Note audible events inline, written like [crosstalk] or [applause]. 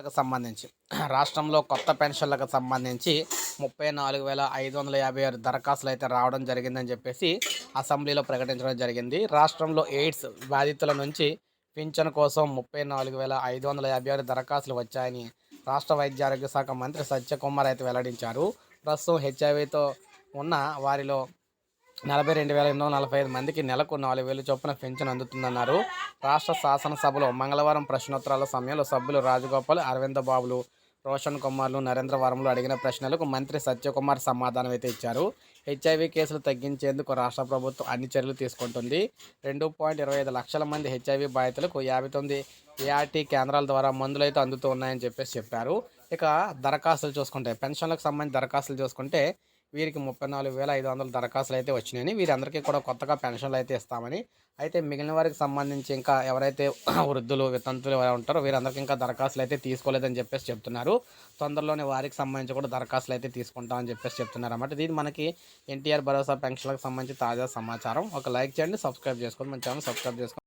లకు సంబంధించి రాష్ట్రంలో కొత్త పెన్షన్లకు సంబంధించి ముప్పై నాలుగు వేల ఐదు వందల యాభై ఆరు దరఖాస్తులు అయితే రావడం జరిగిందని చెప్పేసి అసెంబ్లీలో ప్రకటించడం జరిగింది. రాష్ట్రంలో ఎయిడ్స్ బాధితుల నుంచి పింఛన్ కోసం ముప్పై నాలుగు వేల ఐదు వందల యాభై ఆరు దరఖాస్తులు వచ్చాయని రాష్ట్ర వైద్య ఆరోగ్య శాఖ మంత్రి సత్యకుమార్ అయితే వెల్లడించారు. ప్రస్తుతం హెచ్ఐవితో ఉన్న వారిలో నలభై రెండు వేల ఎనిమిది వందల నలభై ఐదు మందికి నెలకు నాలుగు వేలు చొప్పున పెన్షన్ అందుతుందన్నారు. రాష్ట్ర శాసనసభలో మంగళవారం ప్రశ్నోత్తరాల సమయంలో సభ్యులు రాజగోపాల్ అరవింద బాబులు రోషన్ కుమార్లు నరేంద్ర వర్మలు అడిగిన ప్రశ్నలకు మంత్రి సత్యకుమార్ సమాధానం అయితే ఇచ్చారు. హెచ్ఐవి కేసులు తగ్గించేందుకు రాష్ట్ర ప్రభుత్వం అన్ని చర్యలు తీసుకుంటుంది. రెండు పాయింట్ ఇరవై ఐదు లక్షల మంది హెచ్ఐవి బాధితులకు యాభై తొమ్మిది ఏఆర్టీ కేంద్రాల ద్వారా మందులు అయితే అందుతూ ఉన్నాయని చెప్పేసి చెప్పారు. ఇక దరఖాస్తులు చూసుకుంటే పెన్షన్లకు సంబంధించి దరఖాస్తులు చూసుకుంటే వీరికి ముప్పై నాలుగు వేల ఐదు వందల దరఖాస్తులు అయితే వచ్చినాయని వీరందరికీ కూడా కొత్తగా పెన్షన్లు అయితే ఇస్తామని. అయితే మిగిలిన వారికి సంబంధించి ఇంకా ఎవరైతే [clears throat] వృద్ధులు వితంతులు ఎవరైనా ఉంటారో వీరందరికీ ఇంకా దరఖాస్తులు అయితే తీసుకోలేదని చెప్పేసి చెప్తున్నారు. తొందరలోనే వారికి సంబంధించి కూడా దరఖాస్తులు అయితే తీసుకుంటామని చెప్పేసి చెప్తున్నారు అన్నమాట. ఇది మనకి ఎన్టీఆర్ భరోసా పెన్షన్లకు సంబంధించి తాజా సమాచారం. ఒక లైక్ చేయండి సబ్స్క్రైబ్ చేసుకోండి. మన ఛానల్ సబ్స్క్రైబ్ చేసుకోండి.